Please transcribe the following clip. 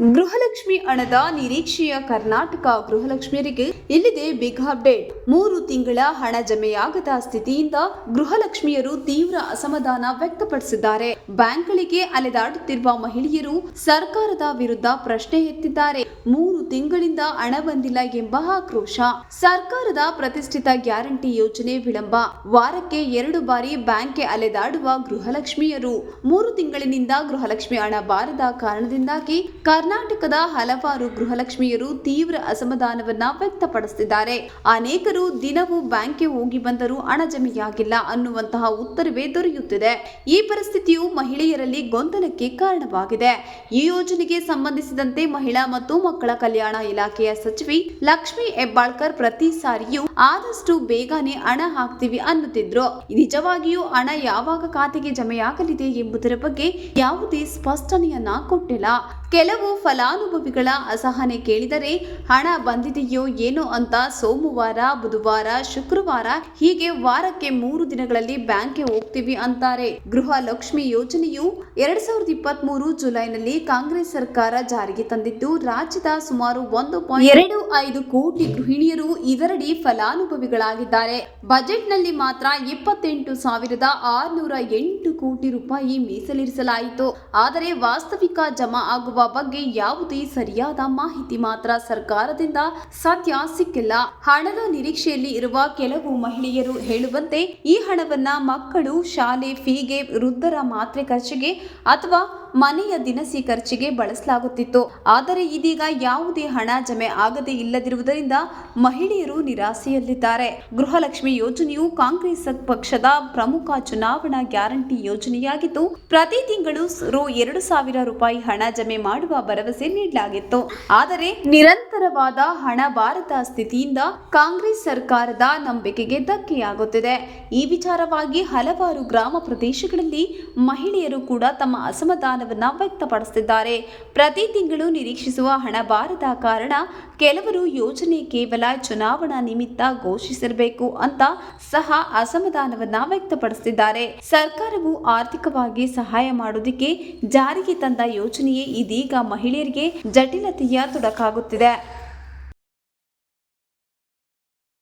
ಗೃಹಲಕ್ಷ್ಮಿ ಹಣದ ನಿರೀಕ್ಷೆಯ ಕರ್ನಾಟಕ ಗೃಹಲಕ್ಷ್ಮಿಯರಿಗೆ ಇಲ್ಲಿದೆ ಬಿಗ್ ಅಪ್ಡೇಟ್ ಮೂರು ತಿಂಗಳ ಹಣ ಜಮೆಯಾಗದ ಸ್ಥಿತಿಯಿಂದ ಗೃಹಲಕ್ಷ್ಮಿಯರು ತೀವ್ರ ಅಸಮಾಧಾನ ವ್ಯಕ್ತಪಡಿಸಿದ್ದಾರೆ. ಬ್ಯಾಂಕ್ಗಳಿಗೆ ಅಲೆದಾಡುತ್ತಿರುವ ಮಹಿಳೆಯರು ಸರ್ಕಾರದ ವಿರುದ್ಧ ಪ್ರಶ್ನೆ ಎತ್ತಿದ್ದಾರೆ. ಮೂರು ತಿಂಗಳಿಂದ ಹಣ ಬಂದಿಲ್ಲ ಎಂಬ ಆಕ್ರೋಶ. ಸರ್ಕಾರದ ಪ್ರತಿಷ್ಠಿತ ಗ್ಯಾರಂಟಿ ಯೋಜನೆ ವಿಳಂಬ. ವಾರಕ್ಕೆ ಎರಡು ಬಾರಿ ಬ್ಯಾಂಕ್ಗೆ ಅಲೆದಾಡುವ ಗೃಹಲಕ್ಷ್ಮಿಯರು ಮೂರು ತಿಂಗಳಿನಿಂದ ಗೃಹಲಕ್ಷ್ಮಿ ಹಣ ಬಾರದ ಕಾರಣದಿಂದಾಗಿ ಕರ್ನಾಟಕದ ಹಲವಾರು ಗೃಹಲಕ್ಷ್ಮಿಯರು ತೀವ್ರ ಅಸಮಾಧಾನವನ್ನ ವ್ಯಕ್ತಪಡಿಸುತ್ತಿದ್ದಾರೆ ಅನೇಕರು ದಿನವೂ ಬ್ಯಾಂಕ್ಗೆ ಹೋಗಿ ಬಂದರೂ ಹಣ ಜಮೆಯಾಗಿಲ್ಲ ಅನ್ನುವಂತಹ ಉತ್ತರವೇ ದೊರೆಯುತ್ತಿದೆ. ಈ ಪರಿಸ್ಥಿತಿಯು ಮಹಿಳೆಯರಲ್ಲಿ ಗೊಂದಲಕ್ಕೆ ಕಾರಣವಾಗಿದೆ. ಈ ಯೋಜನೆಗೆ ಸಂಬಂಧಿಸಿದಂತೆ ಮಹಿಳಾ ಮತ್ತು ಮಕ್ಕಳ ಕಲ್ಯಾಣ ಇಲಾಖೆಯ ಸಚಿವೆ ಲಕ್ಷ್ಮಿ ಹೆಬ್ಬಾಳ್ಕರ್ ಪ್ರತಿ ಸಾರಿಯೂ ಆದಷ್ಟು ಬೇಗನೆ ಹಣ ಹಾಕ್ತೀವಿ ಅನ್ನುತ್ತಿದ್ರು. ನಿಜವಾಗಿಯೂ ಹಣ ಯಾವಾಗ ಖಾತೆಗೆ ಜಮೆಯಾಗಲಿದೆ ಎಂಬುದರ ಬಗ್ಗೆ ಯಾವುದೇ ಸ್ಪಷ್ಟನೆಯನ್ನ ಕೊಟ್ಟಿಲ್ಲ. ಕೆಲವು ಫಲಾನುಭವಿಗಳ ಅಸಹನೆ ಕೇಳಿದರೆ ಹಣ ಬಂದಿದೆಯೋ ಏನೋ ಅಂತ ಸೋಮವಾರ, ಬುಧವಾರ, ಶುಕ್ರವಾರ ಹೀಗೆ ವಾರಕ್ಕೆ ಮೂರು ದಿನಗಳಲ್ಲಿ ಬ್ಯಾಂಕ್ಗೆ ಹೋಗ್ತೀವಿ ಅಂತಾರೆ. ಗೃಹ ಲಕ್ಷ್ಮಿ ಯೋಜನೆಯು ಎರಡ್ ಸಾವಿರದ ಇಪ್ಪತ್ತ್ ಮೂರು ಜುಲೈನಲ್ಲಿ ಕಾಂಗ್ರೆಸ್ ಸರ್ಕಾರ ಜಾರಿಗೆ ತಂದಿದ್ದು, ರಾಜ್ಯದ ಸುಮಾರು ಒಂದು ಪಾಯಿಂಟ್ ಎರಡು ಐದು ಕೋಟಿ ಗೃಹಿಣಿಯರು ಇದರಡಿ ಫಲಾನುಭವಿಗಳಾಗಿದ್ದಾರೆ. ಬಜೆಟ್ನಲ್ಲಿ ಮಾತ್ರ ಇಪ್ಪತ್ತೆಂಟು ಸಾವಿರದ ಆರುನೂರ ಎಂಟು ಕೋಟಿ ರೂಪಾಯಿ ಮೀಸಲಿರಿಸಲಾಯಿತು. ಆದರೆ ವಾಸ್ತವಿಕ ಜಮಾ ಆಗುವ ಬಗ್ಗೆ ಯಾವುದೇ ಸರಿಯಾದ ಮಾಹಿತಿ ಮಾತ್ರ ಸರ್ಕಾರದಿಂದ ಸಾಧ್ಯ ಸಿಕ್ಕಿಲ್ಲ. ಹಣದ ನಿರೀಕ್ಷೆಯಲ್ಲಿ ಇರುವ ಕೆಲವು ಮಹಿಳೆಯರು ಹೇಳುವಂತೆ, ಈ ಹಣವನ್ನ ಮಕ್ಕಳು ಶಾಲೆ ಫೀಗೆ ವೃದ್ಧರ ಮಾತ್ರೆ ಖರ್ಚಿಗೆ ಅಥವಾ ಮನೆಯ ದಿನಸಿ ಖರ್ಚಿಗೆ ಬಳಸಲಾಗುತ್ತಿತ್ತು. ಆದರೆ ಇದೀಗ ಯಾವುದೇ ಹಣ ಜಮೆ ಆಗದೇ ಇಲ್ಲದಿರುವುದರಿಂದ ಮಹಿಳೆಯರು ನಿರಾಸೆಯಲ್ಲಿದ್ದಾರೆ. ಗೃಹಲಕ್ಷ್ಮಿ ಯೋಜನೆಯು ಕಾಂಗ್ರೆಸ್ ಪಕ್ಷದ ಪ್ರಮುಖ ಚುನಾವಣಾ ಗ್ಯಾರಂಟಿ ಯೋಜನೆಯಾಗಿದ್ದು, ಪ್ರತಿ ತಿಂಗಳು ರು ಎರಡು ಸಾವಿರ ರೂಪಾಯಿ ಹಣ ಜಮೆ ಮಾಡುವ ಭರವಸೆ ನೀಡಲಾಗಿತ್ತು. ಆದರೆ ನಿರಂತರವಾದ ಹಣ ಬಾರದ ಸ್ಥಿತಿಯಿಂದ ಕಾಂಗ್ರೆಸ್ ಸರ್ಕಾರದ ನಂಬಿಕೆಗೆ ಧಕ್ಕೆಯಾಗುತ್ತಿದೆ. ಈ ವಿಚಾರವಾಗಿ ಹಲವಾರು ಗ್ರಾಮ ಪ್ರದೇಶಗಳಲ್ಲಿ ಮಹಿಳೆಯರು ಕೂಡ ತಮ್ಮ ಅಸಮಾಧಾನವನ್ನ ವ್ಯಕ್ತಪಡಿಸುತ್ತಿದ್ದಾರೆ ಪ್ರತಿ ತಿಂಗಳು ನಿರೀಕ್ಷಿಸುವ ಹಣ ಬಾರದ ಕಾರಣ ಕೆಲವರು ಯೋಜನೆ ಕೇವಲ ಚುನಾವಣಾ ನಿಮಿತ್ತ ಘೋಷಿಸಿರಬೇಕು ಅಂತ ಸಹ ಅಸಮಾಧಾನವನ್ನ ವ್ಯಕ್ತಪಡಿಸಿದ್ದಾರೆ ಸರ್ಕಾರವು ಆರ್ಥಿಕವಾಗಿ ಸಹಾಯ ಮಾಡೋದಕ್ಕೆ ಜಾರಿಗೆ ತಂದ ಯೋಜನೆಯೇ ಇದೀಗ ಮಹಿಳೆಯರಿಗೆ ಜಟಿಲತೆಯ ತೊಡಕಾಗುತ್ತಿದೆ.